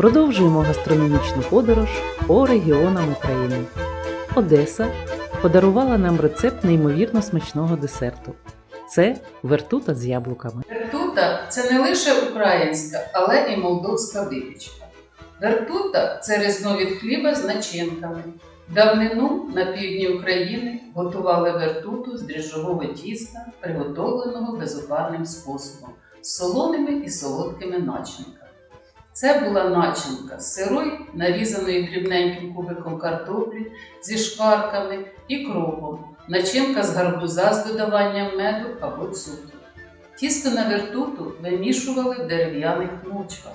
Продовжуємо гастрономічну подорож по регіонам України. Одеса подарувала нам рецепт неймовірно смачного десерту. Це вертута з яблуками. Вертута це не лише українська, але і молдовська випічка. Вертута це різновид хліба з начинками. Давнину на півдні України готували вертуту з дріжджового тіста, приготовленого безопарним способом, солоними і солодкими начинками. Це була начинка з сирою, нарізаної дрібненьким кубиком картоплі, зі шкварками і кропом, начинка з гарбуза з додаванням меду або цукру. Тісто на вертуту вимішували в дерев'яних мочках.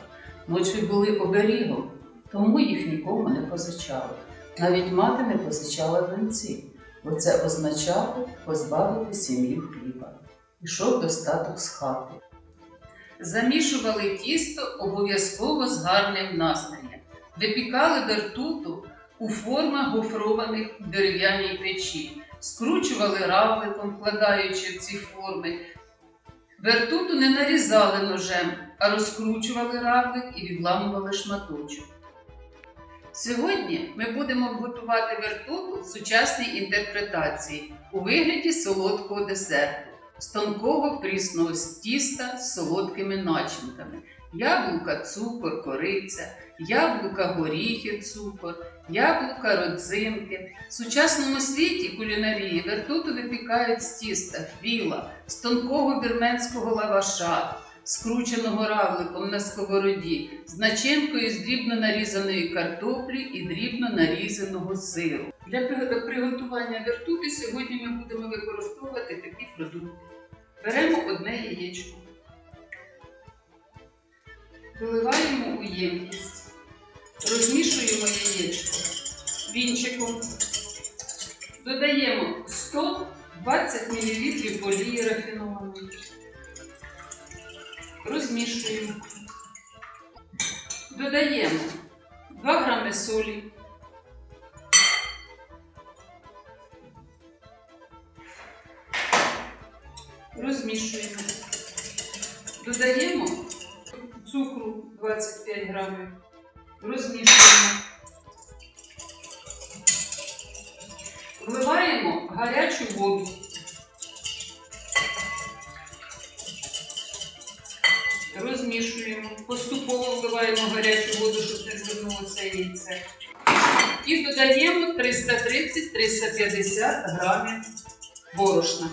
Мочки були оберігом, тому їх нікому не позичали. Навіть мати не позичала доньці, бо це означало позбавити сім'ю хліба. Пішов достаток з хати. Замішували тісто обов'язково з гарним настроєм. Випікали вертуту у формах гофрованих в дерев'яній печі, скручували равликом, вкладаючи в ці форми. Вертуту не нарізали ножем, а розкручували равлик і відламували шматочок. Сьогодні ми будемо готувати вертуту в сучасній інтерпретації у вигляді солодкого десерту з тонкого прісного тіста з солодкими начинками. Яблука, цукор, кориця, яблука, горіхи, цукор, яблука, родзинки. В сучасному світі кулінарії вертуту випікають з тіста, філа, з тонкого вірменського лаваша, скрученого равликом на сковороді, з начинкою з дрібно нарізаної картоплі і дрібно нарізаного сиру. Для приготування вертути сьогодні ми будемо використовувати такі продукти. Беремо одне яєчко, виливаємо у ємкість, розмішуємо яєчко вінчиком, додаємо 120 мл олії рафінованої. Розмішуємо. Додаємо 2 грами солі. Розмішуємо. Додаємо цукру 25 грамів. Розмішуємо. Вливаємо гарячу воду. Розмішуємо, поступово вливаємо гарячу воду, щоб не звернулося яйце. І додаємо 330-350 грамів борошна.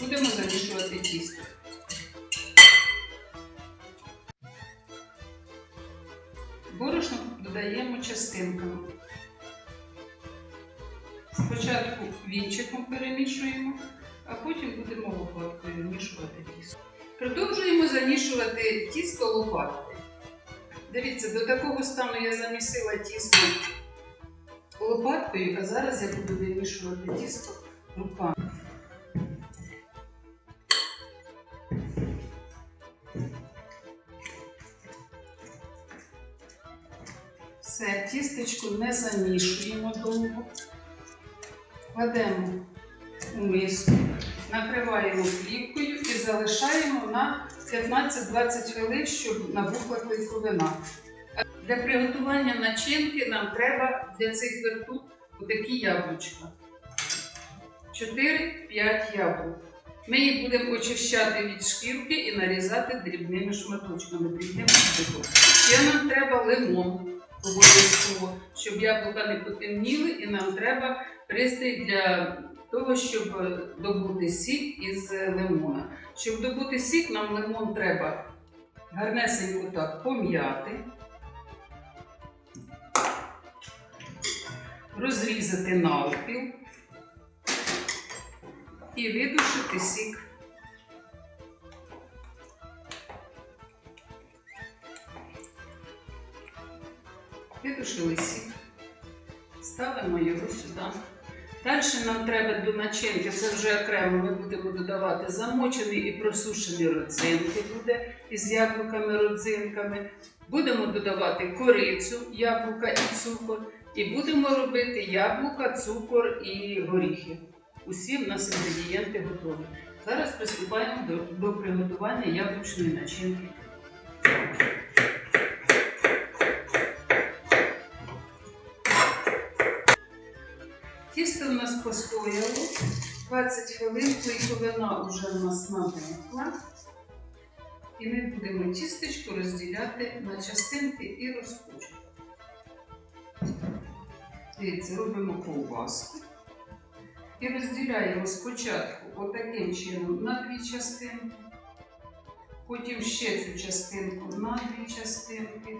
Будемо замішувати тісто. Борошно додаємо частинками. Спочатку вінчиком перемішуємо, а потім будемо лопаткою вмішувати тісто. Продовжуємо замішувати тісто лопаткою. Дивіться, до такого стану я замісила тісто лопаткою, а зараз я буду вимішувати тісто руками. Все, тістечко не замішуємо довго. Кладемо у миску, накриваємо плівкою і залишаємо на 15-20 хвилин, щоб набухла клейковина. Для приготування начинки нам треба для цих вертут отакі яблучка. 4-5 яблук. Ми їх будемо очищати від шкірки і нарізати дрібними шматочками. Ще нам треба лимон обов'язково, щоб яблука не потемніли, і нам треба пристрій для того, щоб добути сік із лимона. Щоб добути сік, нам лимон треба гарнесенько так пом'яти, розрізати навпіл і видушити сік. Видушили сік, ставимо його сюди. Далі нам треба до начинки, це вже окремо ми будемо додавати замочені і просушені родзинки буде із яблуками-родзинками. Будемо додавати корицю, яблука і цукор. І будемо робити яблука, цукор і горіхи. Усі в нас інгредієнти готові. Зараз приступаємо до, до приготування яблучної начинки. Постояло 20 хвилин, клейковина вже у нас набухла. І ми будемо тістечко розділяти на частинки і розпочати. Дивіться, робимо ковбаску. І розділяємо спочатку отаким чином на дві частинки, потім ще цю частинку на дві частинки,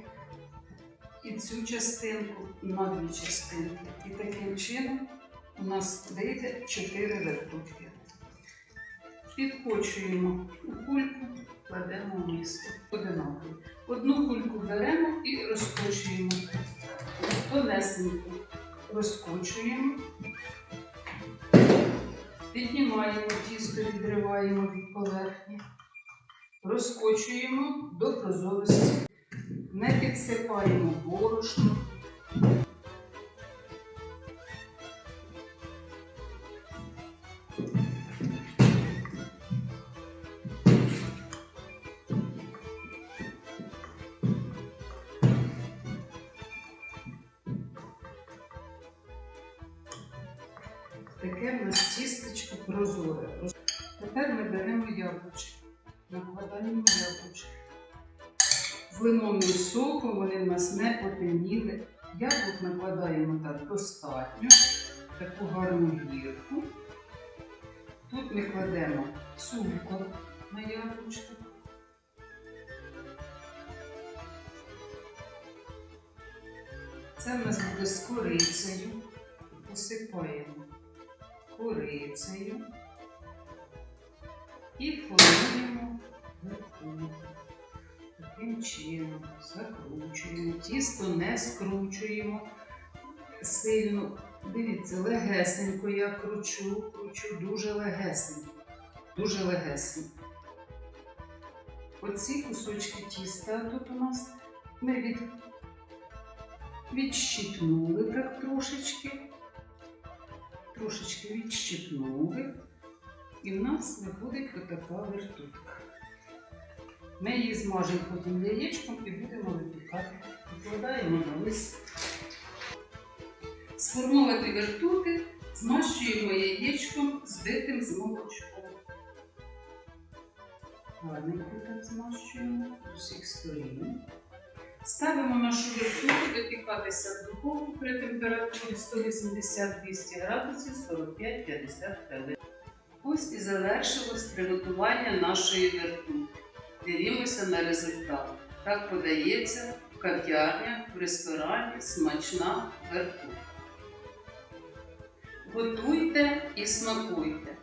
і цю частинку на дві частинки. І таким чином у нас вийде 4 вертушки. Підкочуємо у кульку, кладемо в миску. Одинаково. Одну кульку беремо і розкочуємо. Тонесенько розкочуємо. Піднімаємо тісто, відриваємо від поверхні, розкочуємо до прозорості, не підсипаємо борошно. Таке в нас тістечко прозоре. Тепер ми беремо яблучки, накладаємо яблучки. З лимонним соком вони в нас не потемніли. Яблук накладаємо так достатньо, таку гарну гірку. Тут ми кладемо цукор на яблучко. Це в нас буде з корицею. Посипаємо корицею і формуємо верху. Таким чином закручуємо. Тісто не скручуємо сильно. Дивіться, легесенько я кручу, кручу дуже легесенько. Дуже легесенько. Оці кусочки тіста тут у нас ми від... відщипнули так трошечки трошечки відщипнули, і в нас виходить отака вертутка. Ми її змажемо потім яєчком і будемо випікати. Викладаємо на лист. Сформовані вертути змащуємо яєчком збитим з молочком. Гарненько так змащуємо з усіх сторін. Ставимо нашу вертуху випікатися в духовку при температурі 180-200 градусів 45-50 хвилин. Ось і завершилось приготування нашої вертухи. Дивімося на результат. Так подається в кав'ярнях, в ресторані смачна вертуха. Готуйте і смакуйте.